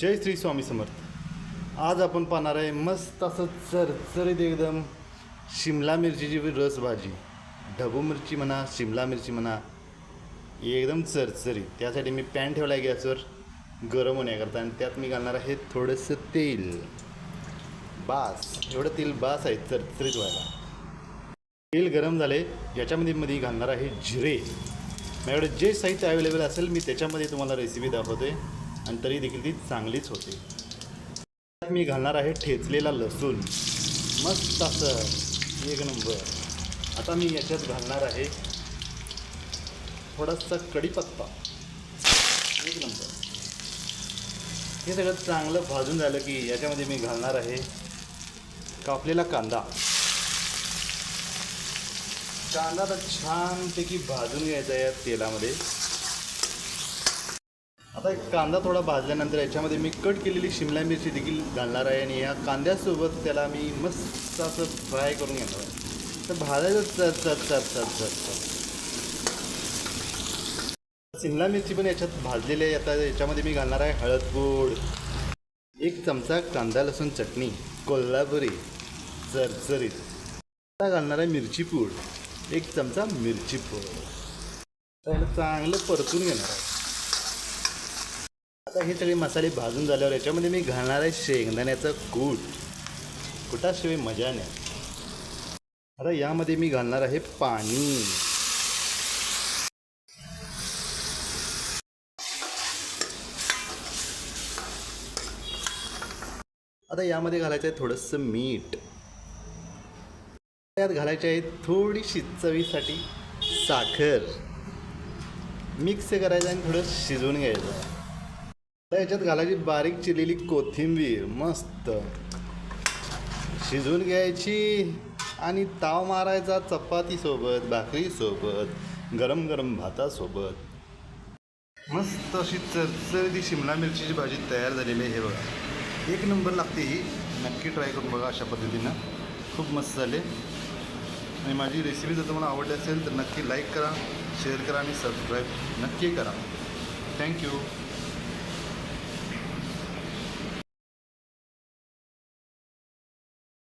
जय श्री स्वामी समर्थ. आज आपण पाहणार आहे मस्त असं चरचरीत एकदम शिमला मिरचीची रस भाजी. ढबू मिरची म्हणा शिमला मिरची म्हणा एकदम चरचरी त्यासाठी मी पॅन ठेवला आहे गॅसवर गरम होण्याकरता. आणि त्यात मी घालणार आहे थोडंसं तेल. बास. एवढं तेल बास आहे चरचरीत व्हायला. तेल गरम झाले याच्यामध्ये मध्ये घालणार आहे जिरे. माझ्याकडे जे साहित्य अवेलेबल असेल मी त्याच्यामध्ये तुम्हाला रेसिपी दाखवते आणि तरी देखील ती चांगलीच होते. त्यात मी घालणार आहे ठेचलेला लसूण. मस्त असं. एक नंबर. आता मी याच्यात घालणार आहे थोडासा कढीपत्ता एक नंबर. हे सगळं चांगलं भाजून झालं की याच्यामध्ये मी घालणार आहे कापलेला कांदा. कांदा तर छानपैकी भाजून घ्यायचा आहे या तेलामध्ये. आता एक कांदा थोडा भाजल्यानंतर याच्यामध्ये मी कट केलेली शिमला मिरची देखील घालणार आहे आणि या कांद्यासोबत त्याला मी मस्त असं फ्राय करून घेणार आहे. तर भाजायचं चर चर चर चर चर चर शिमला मिरची पण याच्यात भाजलेली आहे. आता याच्यामध्ये मी घालणार आहे हळद गोड एक चमचा कांदा लसूण चटणी कोल्हापुरी चरचरीत. आता घालणार आहे मिरची पूड एक चमचा मिरची पूड. आता चांगलं परतून घेणार आहे. आता हे सगळे मसाले भाजून झाल्यावर याच्यामध्ये मी घालणार आहे शेंगदाण्याचं कूट. कुटाशिवाय मजा नाही. आता यामध्ये मी घालणार आहे पाणी. आता यामध्ये घालायचं आहे थोडंसं मीठ. त्यात घालायचे आहे थोडीशी चवीसाठी साखर. मिक्स करायचं आणि थोडं शिजवून घ्यायचं. आता याच्यात घालायची बारीक चिरलेली कोथिंबीर मस्त. शिजवून घ्यायची आणि ताव मारायचा चपातीसोबत भाकरीसोबत गरम गरम भातासोबत. मस्त अशी चरचरीची शिमला मिरचीची भाजी तयार झालेली आहे हे बघा एक नंबर लागते ही. नक्की ट्राय करून बघा अशा पद्धतीनं. खूप मस्त झाले. आणि माझी रेसिपी जर तुम्हाला आवडली असेल तर नक्की लाईक करा शेअर करा आणि सबस्क्राईब नक्की करा. थँक्यू